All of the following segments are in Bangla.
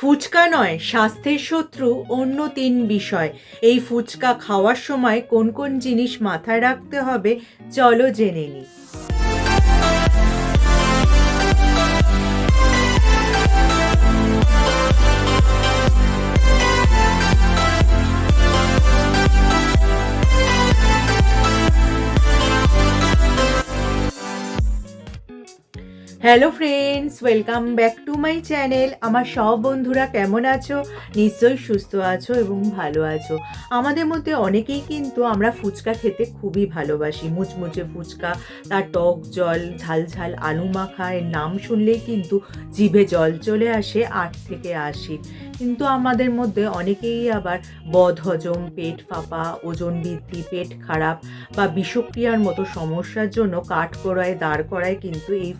ফুচকা নয়, স্বাস্থ্যের শত্রু অন্য তিন বিষয়। এই ফুচকা খাওয়ার সময় কোন কোন জিনিস মাথায় রাখতে হবে, চলো জেনে নিই hello friends welcome back to my channel আমার সব বন্ধুরা কেমন আছো? নিশ্চয়ই সুস্থ আছো এবং ভালো আছো। আমাদের মধ্যে অনেকেই কিন্তু আমরা ফুচকা খেতে খুবই ভালোবাসি। মুচমুচে ফুচকা, তার টক জল, ঝাল ঝাল আলু মাখা, এর নাম শুনলেই কিন্তু জিভে জল চলে আসে, আট থেকে আশি। কিন্তু আমাদের মধ্যে অনেকেই আবার বদহজম, পেট ফাঁপা, ওজন বৃদ্ধি, পেট খারাপ বা বিষক্রিয়ার মতো সমস্যার জন্য কাঠ কাঠকড়ায় দাঁড় করায় কিন্তু এই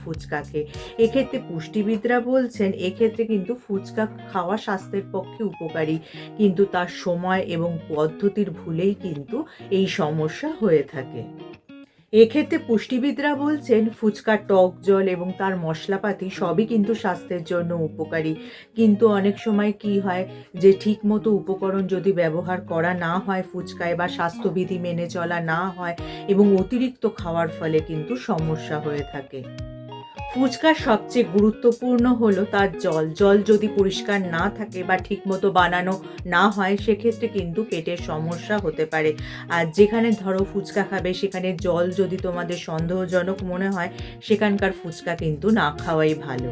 ফুচকাকে এক্ষেত্রে পুষ্টিবিদরা বলছেন, এক্ষেত্রে কিন্তু ফুচকা খাওয়া স্বাস্থ্যের পক্ষে উপকারী। কিন্তু তার সময় এবং পদ্ধতির ভুলেই কিন্তু এই সমস্যা হয়ে থাকে। এক্ষেত্রে পুষ্টিবিদরা বলছেন ফুচকার টক জল এবং তার মশলাপাতি সবই কিন্তু স্বাস্থ্যের জন্য উপকারী। কিন্তু অনেক সময় কি হয় যে, ঠিকমতো উপকরণ যদি ব্যবহার করা না হয় ফুচকায় বা স্বাস্থ্যবিধি মেনে চলা না হয় এবং অতিরিক্ত খাওয়ার ফলে কিন্তু সমস্যা হয়ে থাকে। ফুচকার সবচেয়ে গুরুত্বপূর্ণ হলো তার জল। জল যদি পরিষ্কার না থাকে বা ঠিকমতো বানানো না হয়, সেক্ষেত্রে কিন্তু পেটের সমস্যা হতে পারে। আর যেখানে ধরো ফুচকা খাবে, সেখানে জল যদি তোমাদের সন্দেহজনক মনে হয়, সেখানকার ফুচকা কিন্তু না খাওয়াই ভালো।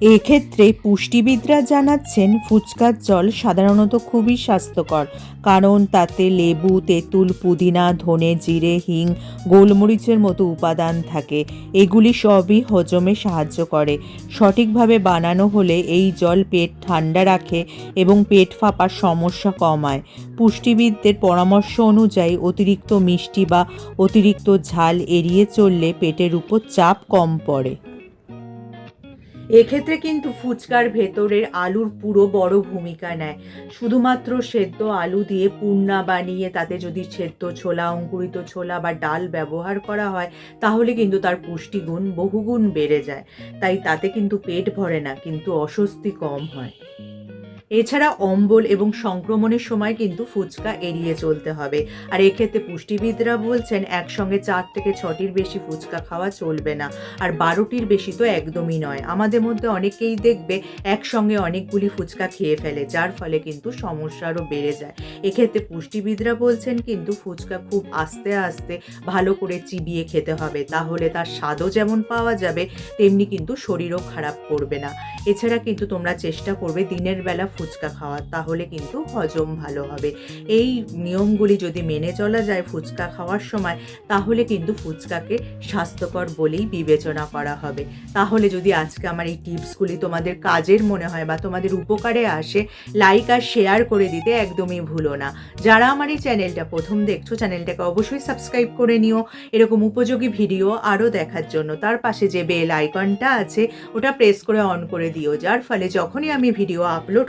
এক্ষেত্রে পুষ্টিবিদরা জানাচ্ছেন ফুচকার জল সাধারণত খুবই স্বাস্থ্যকর। কারণ তাতে লেবু, তেঁতুল, পুদিনা, ধনে জিরে, হিং, গোলমরিচের মতো উপাদান থাকে। এগুলি সবই হজমে সাহায্য করে। সঠিকভাবে বানানো হলে এই জল পেট ঠান্ডা রাখে এবং পেট ফাঁপার সমস্যা কমায়। পুষ্টিবিদদের পরামর্শ অনুযায়ী অতিরিক্ত মিষ্টি বা অতিরিক্ত ঝাল এড়িয়ে চললে পেটের উপর চাপ কম পড়ে। এক্ষেত্রে কিন্তু ফুচকার ভেতরের আলুর পুরো বড় ভূমিকা নেয়। শুধুমাত্র সেদ্ধ আলু দিয়ে পূর্ণা বানিয়ে তাতে যদি সেদ্ধ ছোলা, অঙ্কুরিত ছোলা বা ডাল ব্যবহার করা হয়, তাহলে কিন্তু তার পুষ্টিগুণ বহুগুণ বেড়ে যায়। তাই তাতে কিন্তু পেট ভরে না, কিন্তু অস্বস্তি কম হয়। এছাড়া অম্বল এবং সংক্রমণের সময় কিন্তু ফুচকা এড়িয়ে চলতে হবে। আর এক্ষেত্রে পুষ্টিবিদরা বলছেন, একসঙ্গে চার থেকে ছটির বেশি ফুচকা খাওয়া চলবে না। আর বারোটির বেশি তো একদমই নয়। আমাদের মধ্যে অনেকেই দেখবে, একসঙ্গে অনেকগুলি ফুচকা খেয়ে ফেলে, যার ফলে কিন্তু সমস্যা আরও বেড়ে যায়। এক্ষেত্রে পুষ্টিবিদরা বলছেন কিন্তু ফুচকা খুব আস্তে আস্তে ভালো করে চিবিয়ে খেতে হবে। তাহলে তার স্বাদও যেমন পাওয়া যাবে, তেমনি কিন্তু শরীরও খারাপ করবে না। এছাড়া কিন্তু তোমরা চেষ্টা করবে দিনের বেলা ফুচকা খাওয়ার, তাহলে কিন্তু হজম ভালো হবে। এই নিয়মগুলি যদি মেনে চলা যায় ফুচকা খাওয়ার সময়, তাহলে কিন্তু ফুচকাকে স্বাস্থ্যকর বলেই বিবেচনা করা হবে। তাহলে যদি আজকে আমার এই টিপসগুলি তোমাদের কাজের মনে হয় বা তোমাদের উপকারে আসে লাইক আর শেয়ার করে দিতে একদমই ভুলো না। যারা আমার এই চ্যানেলটা প্রথম দেখছ, চ্যানেলটাকে অবশ্যই সাবস্ক্রাইব করে নিও। এরকম উপযোগী ভিডিও আরও দেখার জন্য তার পাশে যে বেল আইকনটা আছে, ওটা প্রেস করে অন করে দিও। যার ফলে যখনই আমি ভিডিও আপলোড